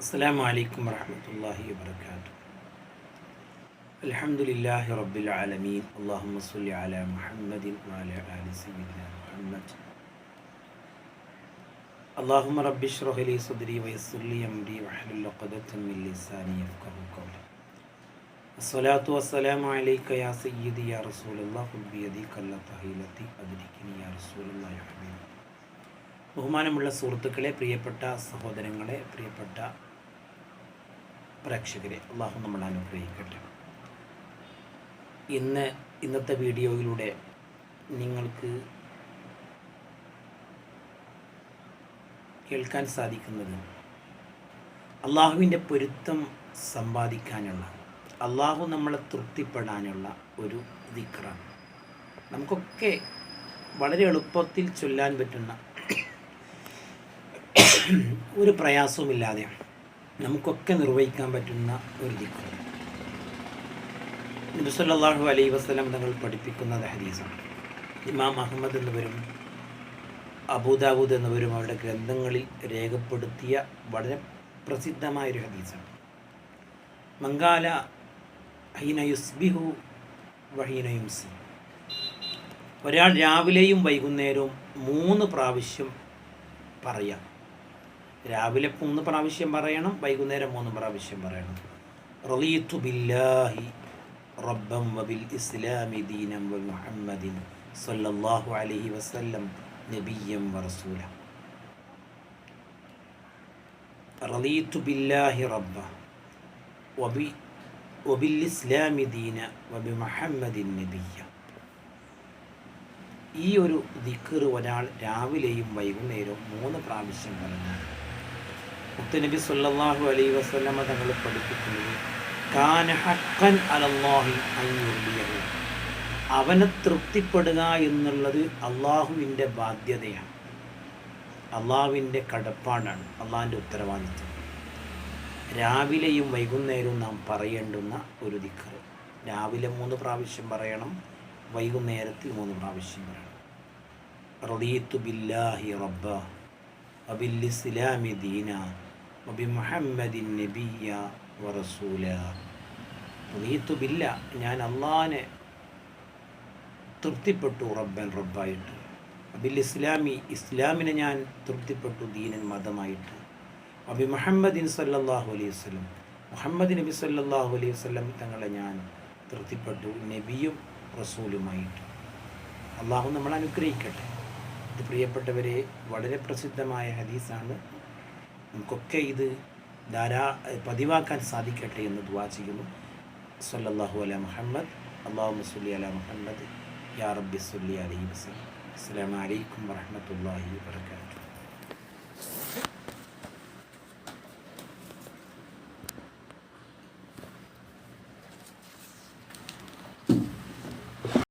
السلام عليكم ورحمة الله وبركاته الحمد لله رب العالمين اللهم صل على محمد وعلى آل سيدنا محمد اللهم رب اشرح لي صدري ويسر لي أمري واحلل عقدة من لساني يفقهوا قولي الصلاة والسلام عليك يا سيدي يا رسول الله خذ بيدي كلا طهيلتي أدركني يا رسول الله يا حبيبي ബഹുമാനമുള്ള സുഹൃത്തുക്കളെ പ്രിയപ്പെട്ട സഹോദരങ്ങളെ പ്രിയപ്പെട്ട പ്രേക്ഷകരെ അള്ളാഹു നമ്മൾ അനുഗ്രഹിക്കട്ടെ. ഇന്ന് ഇന്നത്തെ വീഡിയോയിലൂടെ നിങ്ങൾക്ക് കേൾക്കാൻ സാധിക്കുന്നത് അള്ളാഹുവിന്റെ പൊരുത്തം സമ്പാദിക്കാനുള്ള അള്ളാഹു നമ്മളെ തൃപ്തിപ്പെടാനുള്ള ഒരു ദിക്റാണ്. നമുക്കൊക്കെ വളരെ എളുപ്പത്തിൽ ചൊല്ലാൻ പറ്റുന്ന ഒരു പ്രയാസവുമില്ലാതെ നമുക്കൊക്കെ നിർവഹിക്കാൻ പറ്റുന്ന ഒരു ദിക്ർ നബിസല്ലാഹു അലൈ വസ്ലം തങ്ങൾ പഠിപ്പിക്കുന്നത് ഹദീസാണ്. ഇമാം അഹമ്മദ് എന്നിവരും അബൂദാബൂദ് എന്നിവരും അവരുടെ ഗ്രന്ഥങ്ങളിൽ രേഖപ്പെടുത്തിയ വളരെ പ്രസിദ്ധമായൊരു ഹദീസാണ്. മംഗാല ഹൈനയുസ്ബിഹു യുസ്ബിഹു വഹീന ഒരാൾ രാവിലെയും വൈകുന്നേരവും മൂന്ന് പ്രാവശ്യം പറയാം. രാവിലെ മൂന്ന് പ്രാവശ്യം പറയണം വൈകുന്നേരം മൂന്ന് പ്രാവശ്യം പറയണം. റളീത്തു ബില്ലാഹി റബ്ബം വബിൽ ഇസ്ലാമി ദീനം വ മുഹമ്മദിൻ സല്ലല്ലാഹു അലൈഹി വസല്ലം നബിയം വറസൂല റളീത്തു ബില്ലാഹി റബ്ബ വബി വബിൽ ഇസ്ലാമി ദീന വബി മുഹമ്മദിൻ നബിയ ഈ ഒരു ദിക്കർ ഒരാൾ രാവിലെയും വൈകുന്നേരവും മൂന്ന് പ്രാവശ്യം പറഞ്ഞു മുത്തുനബി സല്ലല്ലാഹു അലൈ വസല്ലമ തങ്ങൾ പഠിപ്പിക്കുന്നത് അലല്ലാഹി അവനെ തൃപ്തിപ്പെടുക എന്നുള്ളത് അള്ളാഹുവിന്റെ ബാധ്യതയാണ്. അള്ളാഹുവിന്റെ കടപ്പാടാണ് അള്ളാഹിന്റെ ഉത്തരവാദിത്വം. രാവിലെയും വൈകുന്നേരവും നാം പറയേണ്ടുന്ന ഒരു ദിക്കർ രാവിലെ മൂന്ന് പ്രാവശ്യം പറയണം വൈകുന്നേരത്തിൽ മൂന്ന് പ്രാവശ്യം പറയണം. റദീത്തു ബില്ലാഹി റബ്ബ വബിൽ ഇസ്ലാമി ദീന മുഹമ്മദിൻ നബിയ വറസൂല ബില്ല ഞാൻ അള്ളഹാനെ തൃപ്തിപ്പെട്ടു റബ്ബൻ റബ്ബായിട്ട്. അബിൽ ഇസ്ലാമി ഇസ്ലാമിനെ ഞാൻ തൃപ്തിപ്പെട്ടു ദീനൻ മതമായിട്ട്. അബി മുഹമ്മദിൻ സല്ലല്ലാഹു അലൈഹി വസ്ലം മുഹമ്മദ് നബി സല്ലാഹു അലൈഹി വസ്ലം തങ്ങളെ ഞാൻ തൃപ്തിപ്പെട്ടു നബിയും റസൂലുമായിട്ട്. അള്ളാഹു നമ്മൾ അനുഗ്രഹിക്കട്ടെ. ഇത് പ്രിയപ്പെട്ടവരെ വളരെ പ്രസിദ്ധമായ ഹദീസാണ് നമുക്കൊക്കെ ഇത് ധാരാ പതിവാക്കാൻ സാധിക്കട്ടെ എന്ന് ദുവാ ചെയ്യുന്നു. സല്ലല്ലാഹു അല മുഹമ്മദ് അള്ളാഹു മുസ്ലി അല മുഹമ്മദ് യാ റബ്ബി സുല്ലി അലൈഹി വസല്ലം. അസ്സലാമു അലൈക്കും വറഹ്മത്തുള്ളാഹി വബറകാതുഹു.